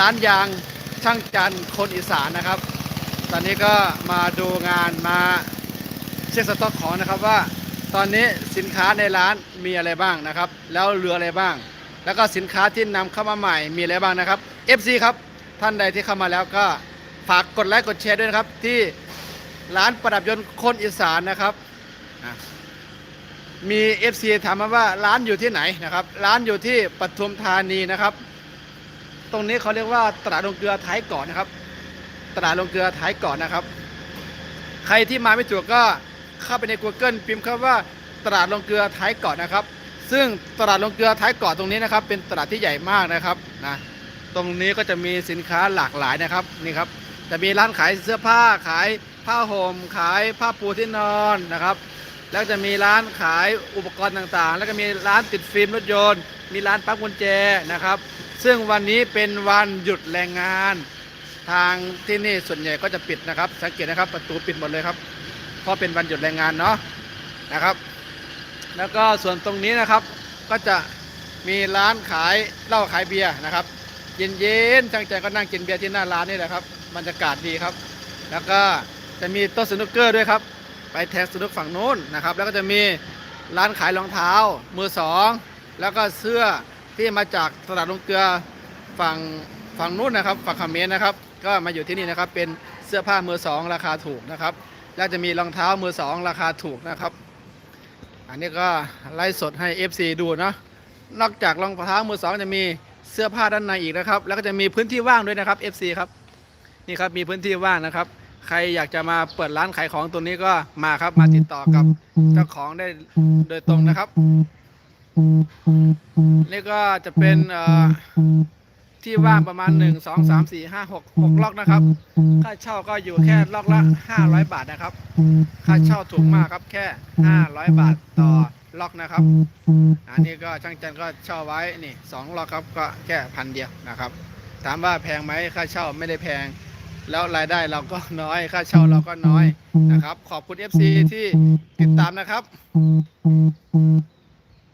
ร้านยางช่างจันคนอีสานนะครับ ตอนนี้ก็มาดูงานมาเช็คสต็อกของนะครับว่า ตอนนี้สินค้าในร้านมีอะไรบ้างนะครับ แล้วเหลืออะไรบ้าง แล้วก็สินค้าที่นำเข้ามาใหม่มีอะไรบ้างนะครับ FC ครับท่านใดที่เข้ามาแล้วก็ฝากกดไลค์กดแชร์ด้วยนะครับ ที่ร้านประดับยนต์คนอีสานนะครับมี FC ถามมาว่าร้านอยู่ที่ไหนนะครับ ร้านอยู่ที่ปทุมธานีนะครับ ตรงนี้เขาเรียกว่าตลาดลงเกลือท้ายเกาะนะครับ ตลาดลงเกลือท้ายเกาะนะครับ ใครที่มาไม่ถูกก็เข้าไปใน Google พิมพ์คำว่าตลาดลงเกลือท้ายเกาะนะครับ ซึ่งตลาดลงเกลือท้ายเกาะตรงนี้นะครับ เป็นตลาดที่ใหญ่มากนะครับนะตรงนี้ก็จะมีสินค้าหลากหลายนะครับนี่ครับจะมีร้านขายเสื้อผ้าขายผ้าห่มขายผ้าปูที่นอนนะครับ แล้วจะมีร้านขายอุปกรณ์ต่างๆ แล้วก็มีร้านติดฟิล์มรถยนต์ มีร้านปั๊มกุญแจนะครับ ซึ่งวันนี้เป็นวันหยุดแรงงาน ทางที่นี่ส่วนใหญ่ก็จะปิดนะครับ สังเกตนะครับประตูปิดหมดเลยครับ เพราะเป็นวันหยุดแรงงานเนาะนะครับ แล้วก็ส่วนตรงนี้นะครับก็จะมีร้านขายเหล้าขายเบียร์นะครับเย็นๆจังใจก็นั่งกินเบียร์ที่หน้าร้านนี่แหละครับบรรยากาศดีครับ แล้วก็จะมีโต๊ะสนุกเกอร์ด้วยครับ ไปแทงสนุกฝั่งนู้นนะครับ แล้วก็จะมีร้านขายรองเท้ามือสองแล้วก็เสื้อ ที่มาจากตลาดลงเกลือฝั่งฝั่งนู้นนะครับฝั่งเขมรนะครับ ก็มาอยู่ที่นี่นะครับ เป็นเสื้อผ้ามือสองราคาถูกนะครับ แล้วจะมีรองเท้ามือสองราคาถูกนะครับ อันนี้ก็ไล่สดให้ FC ดูเนาะนอกจากรองเท้ามือสองจะมีเสื้อผ้าด้านในอีกนะครับ แล้วก็จะมีพื้นที่ว่างด้วยนะครับ FC ครับนี่ครับมีพื้นที่ว่างนะครับ ใครอยากจะมาเปิดร้านขายของตัวนี้ก็มาครับมาติดต่อกับเจ้าของได้โดยตรงนะครับ นี่ก็จะเป็นที่ว่างประมาณ1 2 3 4 5 6 6ล็อกนะครับ ค่าเช่าก็อยู่แค่ล็อกละ500บาทนะครับ ค่าเช่าถูกมากครับแค่500บาทต่อล็อกนะครับ อันนี้ก็ช่างจันก็เช่าไว้นี่สองล็อกครับก็แค่พันเดียวนะครับ ถามว่าแพงไหมค่าเช่าไม่ได้แพง แล้วรายได้เราก็น้อย ค่าเช่าเราก็น้อยนะครับ ขอบคุณ FC ที่ติดตามนะครับ